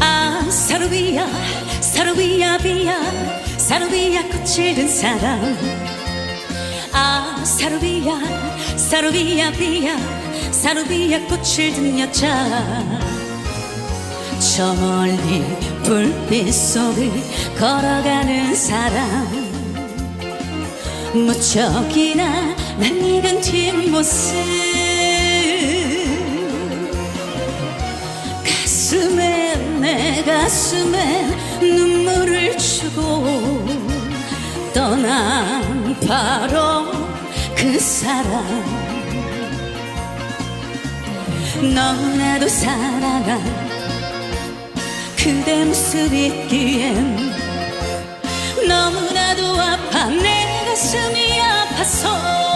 아 사루비야 사루비야 비야 사루비야 꽃을 든 사람. 아 사루비야 사루비야 비야 사루비야 꽃을 든 여자. 저 멀리 불빛 속을 걸어가는 사람. 무척이나 낯익은 뒷모습. 가슴에 내 가슴에 눈물을 주고 떠난 바로 그 사람 너무나도 사랑한 그대 모습 있기엔 너무나도 아파. 내 가슴이 아파서.